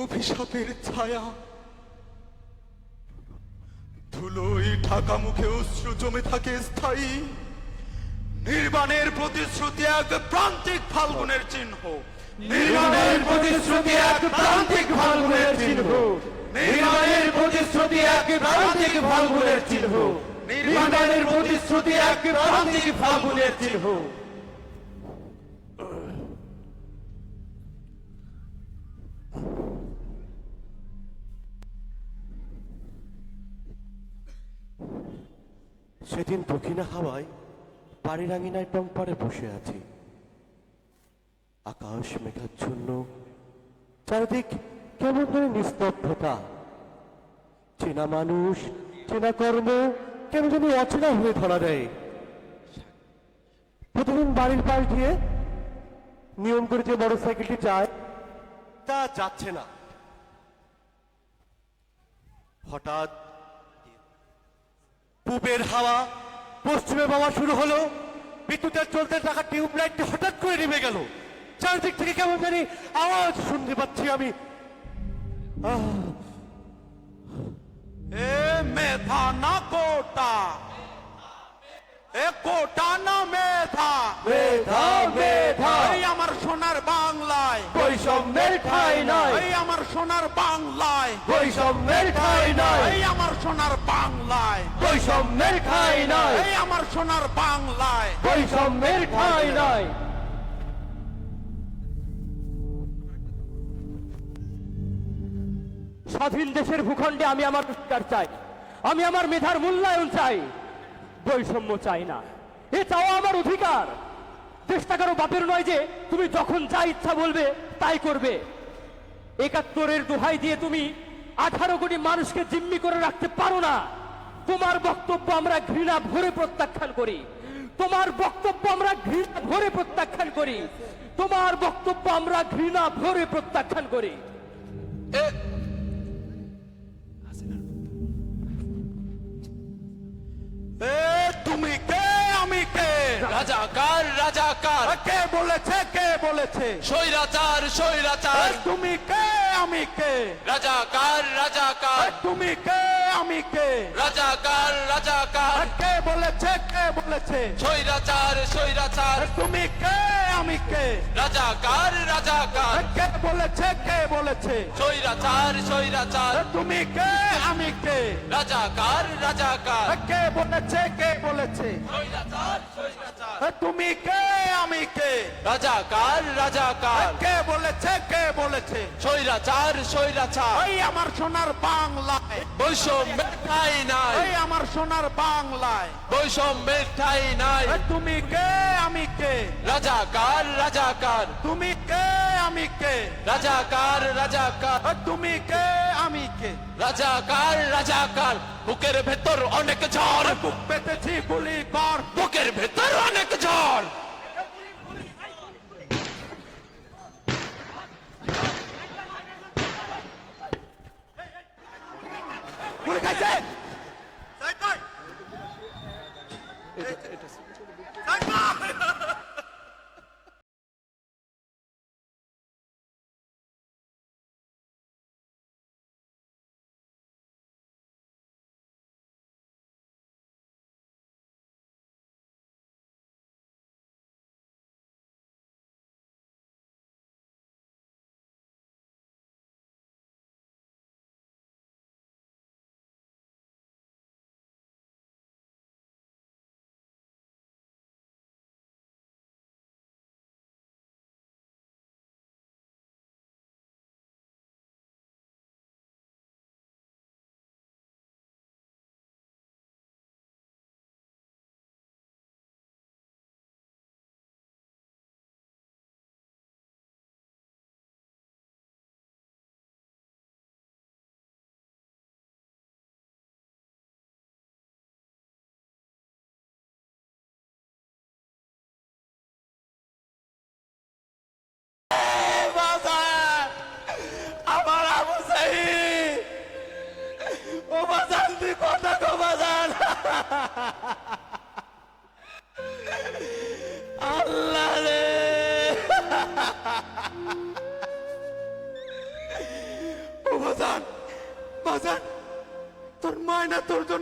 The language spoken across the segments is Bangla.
অভিশাপের ছায়া। ধুলোই ঢাকা মুখে অশ্রু জমে থাকে স্থায়ী। নির্বাণের প্রতিশ্রুতি এক প্রান্তিক ফাল্গুনের চিহ্ন। নির্মাণের প্রতিশ্রুতি এক প্রান্তিক ফাল্গুনের চিহ্ন। নির্মাণের প্রতিশ্রুতি এক প্রান্তিক ফাল্গুনের চিহ্ন। নির্মাণের প্রতিশ্রুতি এক প্রান্তিক ফাল্গুনের চিহ্ন। সেদিন দক্ষিণা হাওয়ায় বাড়ির আঙিনায় টংপারে বসে আছি। আকাশ মেঘাচ্ছন্ন, চারিদিক কেমন করে নিস্তব্ধতা। চেনা মানুষ, চেনা কর্ম কেন যেন অচেনা হয়ে ধরা দেয়। প্রতিদিন বাড়ির পাশ দিয়ে নিয়ম করে যে মোটর সাইকেলটি যায়, তা যাচ্ছে না। হঠাৎ পূবের হাওয়া পশ্চিমে বাবা শুরু হলো। বিদ্যুতের চলতে থাকা টিউব লাইটটি হঠাৎ করে নেমে গেল। চারদিক থেকে কেমন জানি আওয়াজ শুনতে পাচ্ছি আমি। এ মেধা না কোটা। কোটা না মেধা। মেধা মেধা। এই আমার সোনার বাংলায়। বৈষম্যের ঠাই নাই এই আমার সোনার বাংলায়। বৈষম্যের ঠাই নাই এই আমার সোনার বাংলায়। বৈষম্যের ঠাই নাই এই আমার সোনার বাংলায়। বৈষম্যের ঠাই নাই স্বাধীন দেশের ভূখণ্ডে আমি আমার অধিকার চাই। আমি আমার মেধার মূল্যায়ন চাই। বৈষম্য চাই না। এ চাওয়া আমার অধিকার। চেষ্টা করো বাপের নয় যে, তুমি যখন যা ইচ্ছা বলবে, তাই করবে। একাত্তরের দোহাই দিয়ে তুমি আঠারো কোটি মানুষকে জিম্মি করে রাখতে পারো না। তোমার বক্তব্য আমরা ঘৃণা ভরে প্রত্যাখ্যান করি। তোমার বক্তব্য আমরা ঘৃণা ভরে প্রত্যাখ্যান করি। তোমার বক্তব্য আমরা ঘৃণা ভরে প্রত্যাখ্যান করি। এ তুমি কে আমি কে? রাজাকার রাজাকার। কে বলেছে কে বলেছে? স্বৈরাচার স্বৈরাচার। তুমি কে আমি কে? রাজাকার রাজাকার। তুমি কে আমি কে? রাজাকার রাজাকার। কে বলেছে কে বলেছে? স্বৈরাচার স্বৈরাচার। তুমি কে আমি কে? রাজাকার রাজাকার। কে বলেছে কে বলেছে? স্বৈরাচার স্বৈরাচার। তুমি কে আমি কে? রাজাকার রাজাকার। কে বলেছে কে বলেছে? স্বৈরাচার স্বৈরাচার। তুমি কে আমি কে? রাজা কার রাজা কার কে বলেছে কে বলেছে? স্বৈরাচার স্বৈরাচার। ওই আমার সোনার বাংলায়। বৈষম্যের মেঠাই নাই। ওই আমার সোনার বাংলায়। বৈষম্যের মেঠাই নাই। তুমি কে আমি কে? রাজা কার রাজা কার তুমি কে আমি কে রাজাকার। রাজাকার তুমি কে? আমি কে? রাজা রাজাকার রাজাকার। বুকের ভেতর অনেক ঝড়। বুক পেতেছি গুলি কর। বুকের ভেতর অনেক ঝড়। গুলি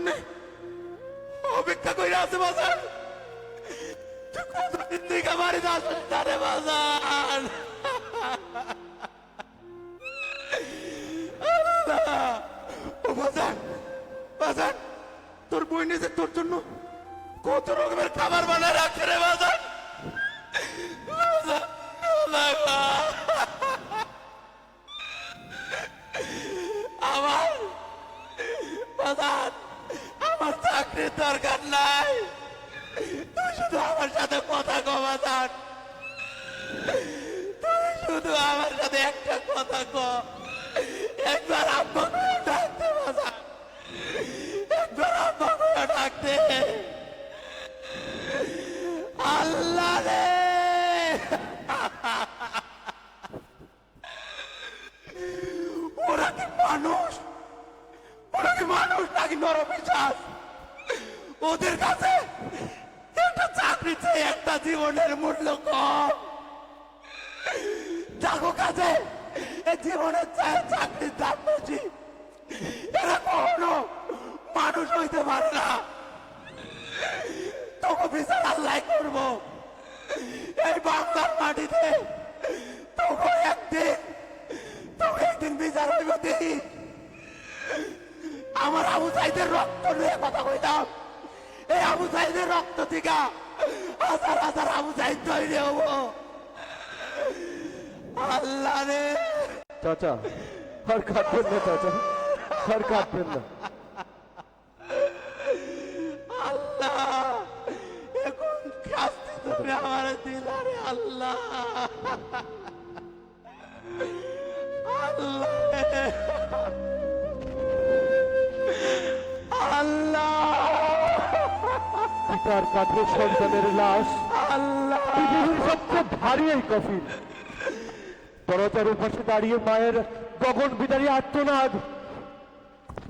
জন্য। অপেক্ষা করে আছে বাজার। কতদিন থেকে বাড়িতে আসিস না রে বাজান ও বাজান বাজান তোর বই নিজে তোর জন্য কত রকমের খাবার বানায় রাখছে রে বাজান বাজান, আল্লাহ! আমার বাজান আমার চাকরির দরকার নাই তুই শুধু আমার সাথে কথা কো বাজান তুই শুধু আমার সাথে একটা কথা ক একবার আব্বা করে ডাকতে বাজান একবার আব্বা করে ডাকতে আল্লাহ রে ওরা কি মানুষ? ওরা কি মানুষ নাকি নরপিশাচ ওদের কাছে একটা চাকরি চেয়ে একটা জীবনের মূল্য কম। যাকো কাছে এই জীবনের চাকরির দাম বেশি। এরা কখনো মানুষ হইতে পারে না। তোকে বিচার আল্লাহ করব। এই বাংলার মাটিতে তোকে একদিন একদিন বিচার হইব আমার আবু সাইদের রক্ত নিয়ে কথা কইতাম। এই আবু সাইদের রক্ত থেকে হাজার হাজার আবু সাইদ তৈরি হব। আল্লাহ রে। চাচা আর কাটবেন না চাচা আর কাটবেন না। আল্লাহ এখন শাস্তি তুমি আমার দিলা রে আল্লাহ আল্লাহ। পিতার কাঠের সন্তানের লাশ। আল্লাহ। পৃথিবীর সবচেয়ে ভারী এই কফিন। দরজার উপাসে দাঁড়িয়ে মায়ের গগন বিদারী আত্মনাদ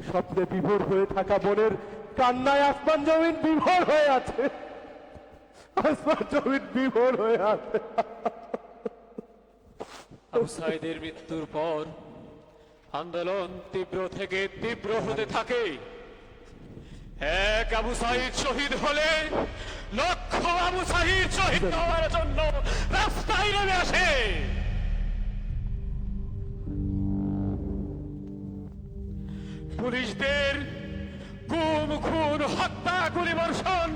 স্বপ্নে বিভোর হয়ে থাকা বোনের কান্নায় আসমান জমিন বিভোর হয়ে আছে। আসমান জমিন বিভোর হয়ে আছে। আবু সাইদের মৃত্যুর পর আন্দোলন তীব্র থেকে তীব্র হতে থাকে। এক আবু সাইদ শহীদ হলে লক্ষ আবু সাইদ শহীদ হওয়ার জন্য রাস্তায় নেমে আসে। পুলিশদের গুম, খুন, হত্যা, গুলি বর্ষণ,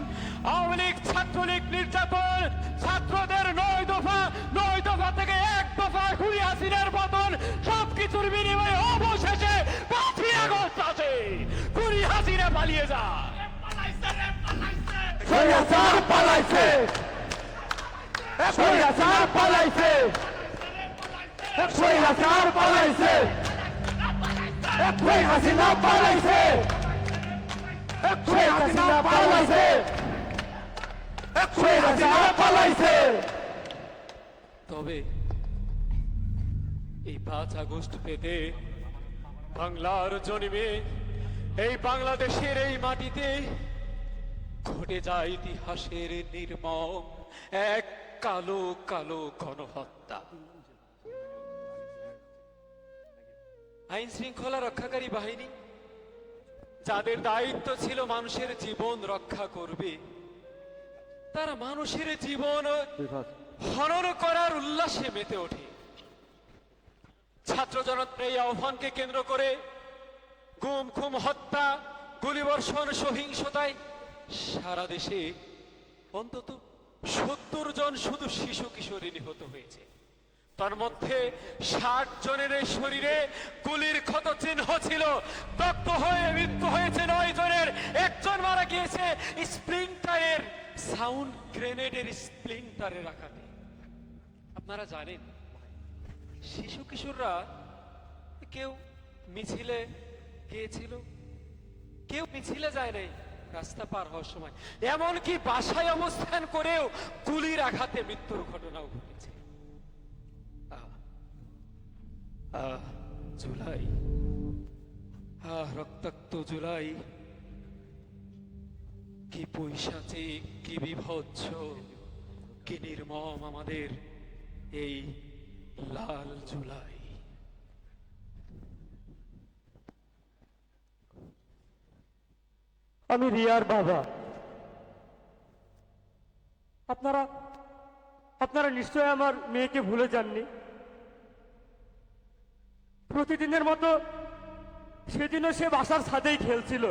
আওয়ামী লীগ, ছাত্রলীগ, নির্যাতন, ছাত্রদের নয় দফা নয় দফা থেকে এক দফা খুলি হাসিনার পতন, সবকিছুর বিনিময়ে পালিয়ে পালাইছে। পালাইছে। সৈয়াচার পালাইছে। একই হাসিনা পালাইছে। একই হাসিনা পালাইছে। একই হাসিনা পালাইছে। তবে এই পাঁচ আগস্ট পেতে বাংলার জন্মে এই বাংলাদেশের এই মাটিতে ঘটে যায় ইতিহাসের নির্মম এক কালো কালো গণহত্যা। আইন শৃঙ্খলা রক্ষাকারী বাহিনী, যাদের দায়িত্ব ছিল মানুষের জীবন রক্ষা করবে, তারা মানুষের জীবন হনন করার উল্লাসে মেতে ওঠে। ছাত্র জনতার এই আহ্বানকে কেন্দ্র করে গুম, খুম, হত্যা, গুলিবর্ষণ, সহিংসতায় সারা দেশে অন্তত সত্তর জন শুধু শিশু কিশোরী নিহত হয়েছে। তার মধ্যে ষাট জনের শরীরে গুলির ক্ষত চিহ্ন ছিল। দগ্ধ হয়ে মৃত্যু হয়েছে নয় জনের। একজন মারা গিয়েছে স্প্রিংটারের সাউন্ড গ্রেনেডের স্প্লিংটারের আঘাতে আপনারা জানেন, শিশু কিশোররা কেউ মিছিলে গিয়েছিল। কেউ মিছিলে যায় নাই, রাস্তা পার হওয়ার সময়। এমনকি বাসায় অবস্থান করেও গুলির আঘাতে মৃত্যুর ঘটনাও ঘটেছে। জুলাই। রক্তাক্ত জুলাই। কি পৈশাচে কি বিভৎস, কি নির্মম আমাদের এই লাল জুলাই। আমি রিয়ার বাবা। আপনারা আপনারা নিশ্চয় আমার মেয়েকে ভুলে যাননি। প্রতিদিনের মতো সেদিনও সে বাসার ছাদেই খেলছিল।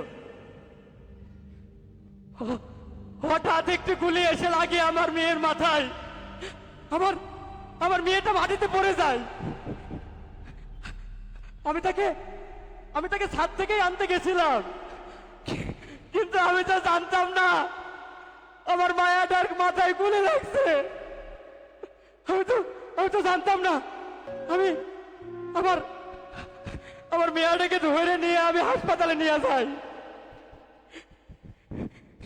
হঠাৎ একটি গুলি এসে লাগে আমার মেয়ের মাথায়। আমার আমার মেয়েটা মাটিতে পড়ে যায়। আমি তাকে আমি তাকে ছাদ থেকেই আনতে গেছিলাম। কিন্তু আমি তো জানতাম না। আমার মায়াটার মাথায় গুলি লাগছে। আমি তো আমি তো জানতাম না। আমি আমার আমার মেয়াটাকে ধরে নিয়ে আমি হাসপাতালে নিয়ে যাই।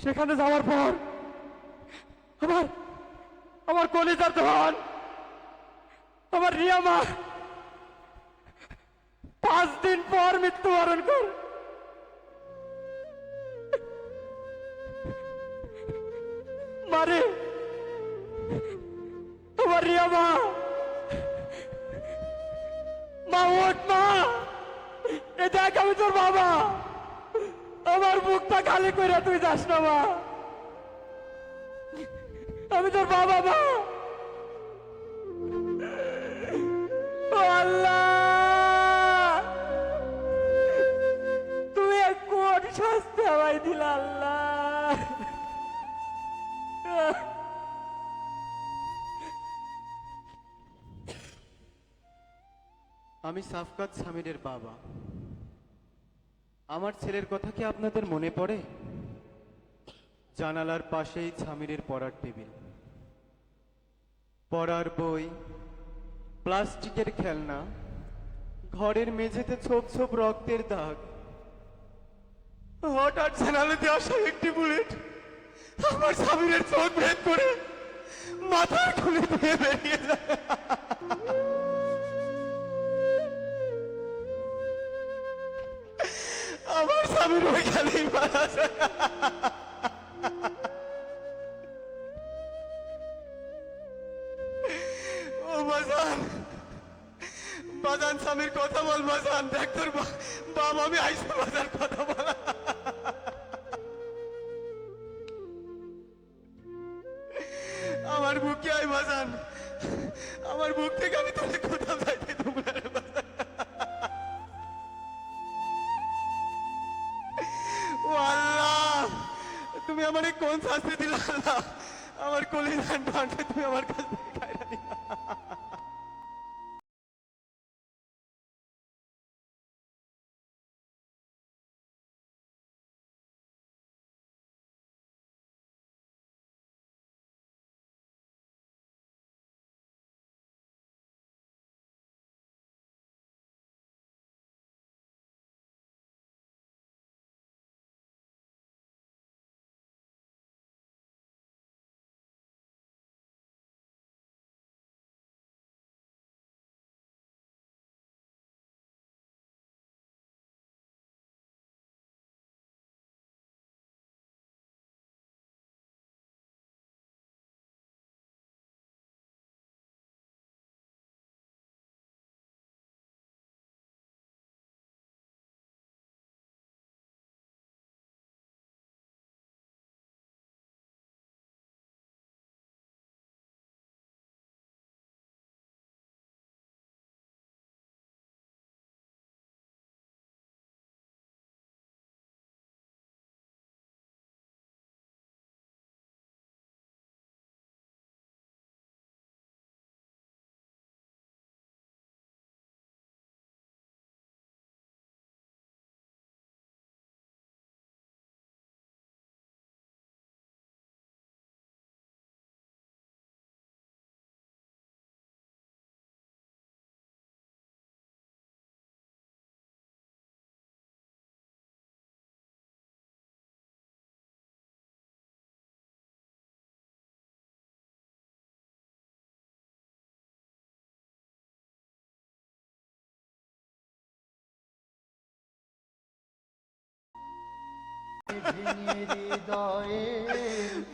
সেখানে যাওয়ার পর আমার আমার কলিজার ধন, আমার রিয়ামা পাঁচ দিন পর মৃত্যুবরণ কর। মারে। আমার রিয়া মা। মা, ওঠ মা। এ দেখ আমি তোর বাবা। আমার মুখটা খালি করে তুই যাস না মা। আমি তোর বাবা মা। আমি সাফকাত সামিরের বাবা। আমার ছেলের কথা কি আপনাদের মনে পড়ে? জানালার পাশেই সামিরের পড়ার টেবিল। পড়ার বই, প্লাস্টিকের খেলনা, ঘরের মেঝেতে ছোপ ছোপ রক্তের দাগ। হঠাৎ জানালাতে আসা একটি বুলেট। আমার সামিরের চোখ ভেদ করে মাথার খুলে দিয়ে বেরিয়ে যায়। আমার স্বামীর ওইখানেই ও বাজান। বাজান স্বামীর কথা বল, বাজান। দেখ তোর বা- বাপ, আমি আইসা বাজার কথা বলা। আমার বুকে আয়, বাজান। আমার বুক থেকে আমি তোকে কোথাও যাইতে কোন শাস্তি দিলা আল্লাহ আমার কলিজান ভান্ডে তুমি আমার কাছ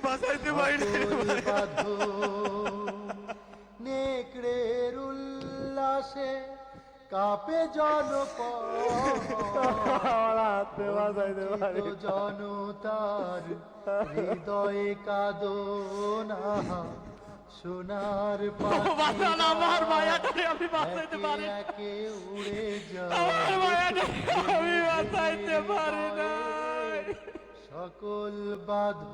বাঁচাইতে পারি। নেকড়ের উল্লাসে কাপে জনপদ আমার হাতে বাজাইতে পারি জনতার হৃদয়ে কাদনা সোনার বাজান আমার মায়াটাকে আমি বাঁচাইতে পারি। একে উড়ে আমার যায় মায়াটাকে আমি বাঁচাইতে পারি না সকল বাধ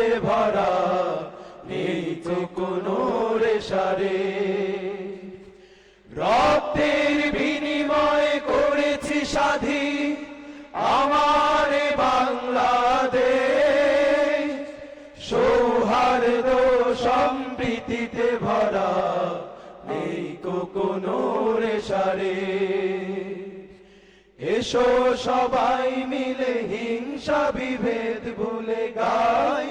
সম্প্রীতিতে ভরা নেই তো কোনো রেশারে। রক্তের বিনিময় করেছি স্বাধীন আমার বাংলাদেশ। সৌহার্দ্য সম্প্রীতিতে ভরা নেই কোনো রেশারে। এসো সবাই মিলে হিংসা বিভেদ ভুলে গাই